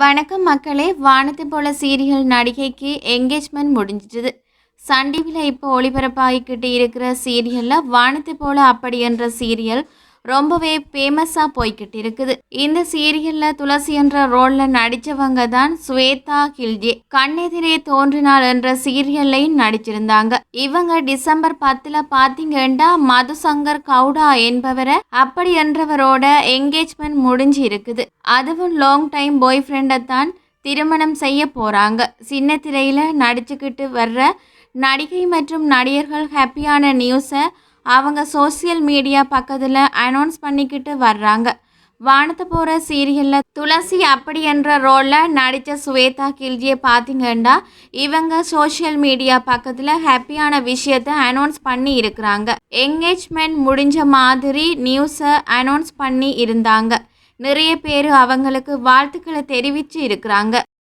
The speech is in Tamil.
வணக்கம் மக்களே. வானத்தை போல சீரியல் நடிகைக்கு என்கேஜ்மெண்ட் முடிஞ்சிட்டது. சன் டிவியில் இப்போ ஒளிபரப்பாகிக்கிட்டு இருக்கிற சீரியலில் வானத்தை போல அப்படி என்ற சீரியல் ரொம்பவே ஃபேமஸாக போய்கிட்டு இருக்குது. இந்த சீரியலில் துளசி என்ற ரோலில் நடித்தவங்க தான் ஸ்வேதா கில்ஜே கண்ணெதிரே தோன்றினாள் என்ற சீரியல்லையும் நடிச்சிருந்தாங்க. இவங்க டிசம்பர் பத்தில் பார்த்தீங்கன்னா மதுசங்கர் கவுடா என்பவரை அப்படி என்றவரோட என்கேஜ்மெண்ட் முடிஞ்சு இருக்குது. அதுவும் லாங் டைம் பாய் ஃப்ரெண்டை தான் திருமணம் செய்ய போகிறாங்க சின்ன திரையில் நடிச்சுக்கிட்டு வர்ற நடிகை மற்றும் நடிகர்கள் ஹாப்பியான நியூஸை அவங்க சோஷியல் மீடியா பக்கத்தில் அனௌன்ஸ் பண்ணிக்கிட்டு வர்றாங்க. வானத்தை போகிற சீரியலில் துளசி அப்படி என்ற ரோலில் நடித்த ஸ்வேதா கில்ஜியை பார்த்தீங்கன்னா இவங்க சோஷியல் மீடியா பக்கத்தில் ஹாப்பியான விஷயத்தை அனௌன்ஸ் பண்ணி இருக்கிறாங்க. என்கேஜ்மெண்ட் முடிஞ்ச மாதிரி நியூஸை அனௌன்ஸ் பண்ணி இருந்தாங்க. நிறைய பேர் அவங்களுக்கு வாழ்த்துக்களை தெரிவித்து இருக்கிறாங்க.